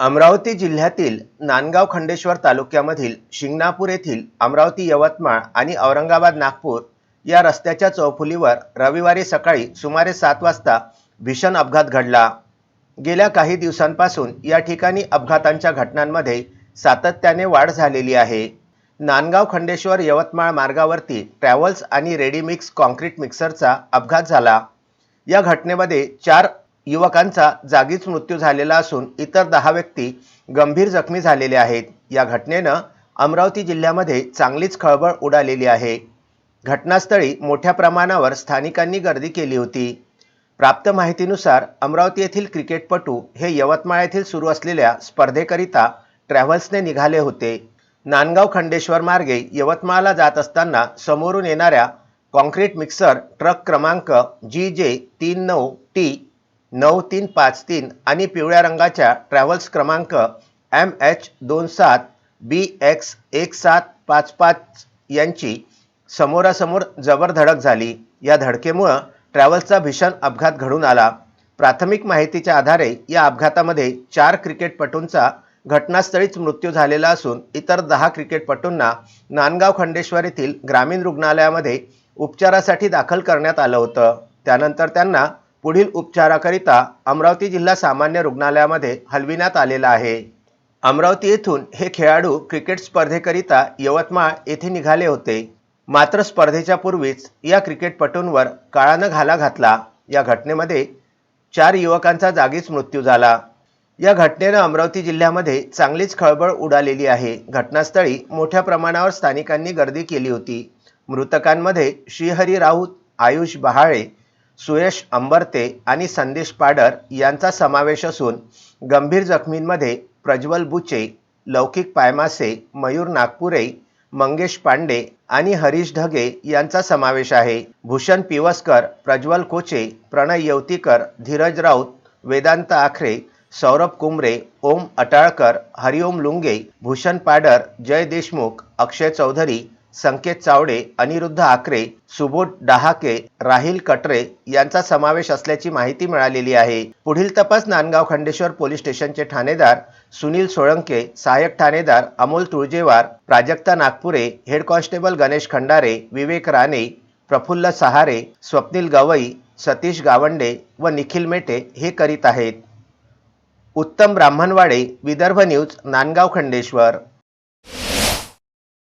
अमरावती जिल्ह्यातील नांदगाव खंडेश्वर तालुक्यामधील शिंगणापूर येथील अमरावती यवतमाळ आणि औरंगाबाद नागपूर या रस्त्याच्या चौफुलीवर रविवारी सकाळी सुमारे सात वाजता भीषण अपघात घडला. गेल्या काही दिवसांपासून या ठिकाणी अपघातांच्या घटनांमध्ये सातत्याने वाढ झालेली आहे. नांदगाव खंडेश्वर यवतमाळ मार्गावरती ट्रॅव्हल्स आणि रेडीमिक्स कॉन्क्रीट मिक्सरचा अपघात झाला. या घटनेमध्ये चार युवकांचा जागीच मृत्यू झालेला असून इतर दहा व्यक्ती गंभीर जखमी झालेले आहेत. या घटनेनं अमरावती जिल्ह्यामध्ये चांगलीच खळबळ उडालेली आहे. घटनास्थळी मोठ्या प्रमाणावर स्थानिकांनी गर्दी केली होती. प्राप्त माहितीनुसार अमरावती येथील क्रिकेटपटू हे यवतमाळ येथील सुरू असलेल्या स्पर्धेकरिता ट्रॅव्हल्सने निघाले होते. नांदगाव खंडेश्वर मार्गे यवतमाळला जात असताना समोरून येणाऱ्या कॉन्क्रीट मिक्सर ट्रक क्रमांक जी जे तीन नऊ टी नऊ तीन पाच तीन आणि पिवळ्या रंगाच्या ट्रॅव्हल्स क्रमांक एम एच दोन सात बी एक्स एक सात पाच पाच यांची समोरासमोर जबर धडक झाली. या धडकेमुळं ट्रॅव्हल्सचा भीषण अपघात घडून आला. प्राथमिक माहितीच्या आधारे या अपघातामध्ये चार क्रिकेटपटूंचा घटनास्थळीच मृत्यू झालेला असून इतर दहा क्रिकेटपटूंना नांदगाव खंडेश्वर येथील ग्रामीण रुग्णालयामध्ये उपचारासाठी दाखल करण्यात आलं होतं. त्यानंतर त्यांना पुढील उपचाराकरिता अमरावती जिल्हा सामान्य रुग्णालयामध्ये हलविण्यात आलेला आहे. अमरावती येथून हे खेळाडू क्रिकेट स्पर्धेकरिता यवतमाळ येथे निघाले होते. मात्र स्पर्धेच्या पूर्वीच या क्रिकेटपटूंवर काळानं घाला घातला. या घटनेमध्ये चार युवकांचा जागीच मृत्यू झाला. या घटनेनं अमरावती जिल्ह्यामध्ये चांगलीच खळबळ उडालेली आहे. घटनास्थळी मोठ्या प्रमाणावर स्थानिकांनी गर्दी केली होती. मृतकांमध्ये श्रीहरी राऊत आयुष बहाळे सुयश अंबरते आणि संदेश पाडर यांचा समावेश असून गंभीर जखमींमध्ये प्रज्वल बुचे लौकिक पायमासे मयूर नागपुरे मंगेश पांडे आणि हरीश ढगे यांचा समावेश आहे. भूषण पिवस्कर प्रज्वल कोचे प्रणय येवतीकर धीरज राऊत वेदांत आखरे सौरभ कुंबरे ओम अटाळकर हरिओम लुंगे भूषण पाडर जय देशमुख अक्षय चौधरी संकेत चावडे अनिरुद्ध आकरे सुबोध डहाके राहिल कटरे यांचा समावेश असल्याची माहिती मिळालेली आहे. पुढील तपास नांदगाव खंडेश्वर पोलीस स्टेशनचे ठाणेदार सुनील सोळंके सहाय्यक ठाणेदार अमोल तुळजेवार प्राजक्ता नागपुरे हेड कॉन्स्टेबल गणेश खंडारे विवेक राणे प्रफुल्ल सहारे स्वप्नील गवई सतीश गावंडे व निखिल मेटे हे करीत आहेत. उत्तम ब्राह्मणवाडे विदर्भ न्यूज नांदगाव खंडेश्वर.